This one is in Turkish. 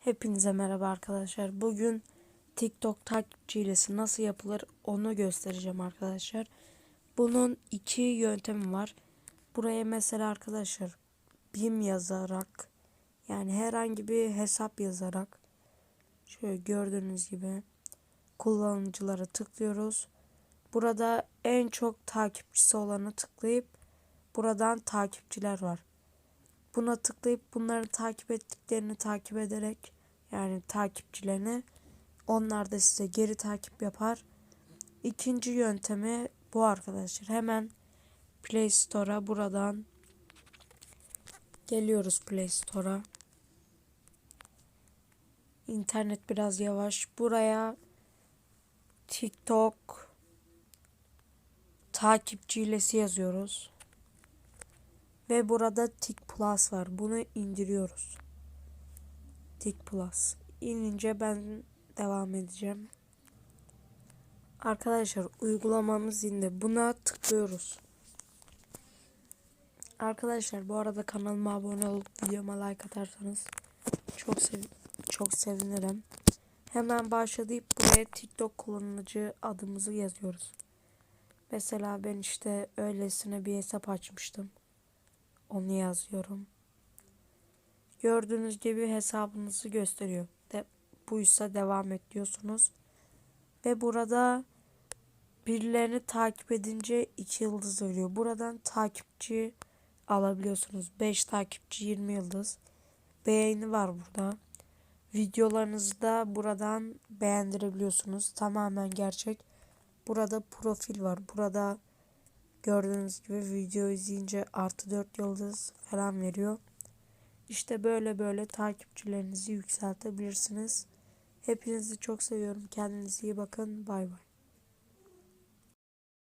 Hepinize merhaba arkadaşlar. Bugün TikTok takipçi hilesi nasıl yapılır onu göstereceğim arkadaşlar. Bunun iki yöntemi var. Buraya mesela arkadaşlar BİM yazarak yani herhangi bir hesap yazarak şöyle gördüğünüz gibi kullanıcılara tıklıyoruz. Burada en çok takipçisi olanı tıklayıp buradan takipçiler var. Buna tıklayıp bunları takip ettiklerini takip ederek yani takipçilerini onlar da size geri takip yapar. İkinci yöntemi bu arkadaşlar. Hemen Play Store'a buradan geliyoruz Play Store'a. İnternet biraz yavaş. Buraya TikTok takipçi hilesi yazıyoruz. Ve burada Tik Plus var. Bunu indiriyoruz. Tik Plus. İnince ben devam edeceğim. Arkadaşlar uygulamamız indi. Buna tıklıyoruz. Arkadaşlar bu arada kanalıma abone olup videoma like atarsanız çok sev çok sevinirim. Hemen başlayıp buraya TikTok kullanıcı adımızı yazıyoruz. Mesela ben işte öylesine bir hesap açmıştım. Onu yazıyorum. Gördüğünüz gibi hesabınızı gösteriyor. De, buysa devam et diyorsunuz. Ve burada birilerini takip edince iki yıldız veriyor. Buradan takipçi alabiliyorsunuz. 5 takipçi 20 yıldız. Beğeni var burada. Videolarınızı da buradan beğendirebiliyorsunuz. Tamamen gerçek. Burada profil var. Burada gördüğünüz gibi video izleyince artı 4 yıldız falan veriyor. İşte böyle böyle takipçilerinizi yükseltebilirsiniz. Hepinizi çok seviyorum. Kendinize iyi bakın. Bay bay.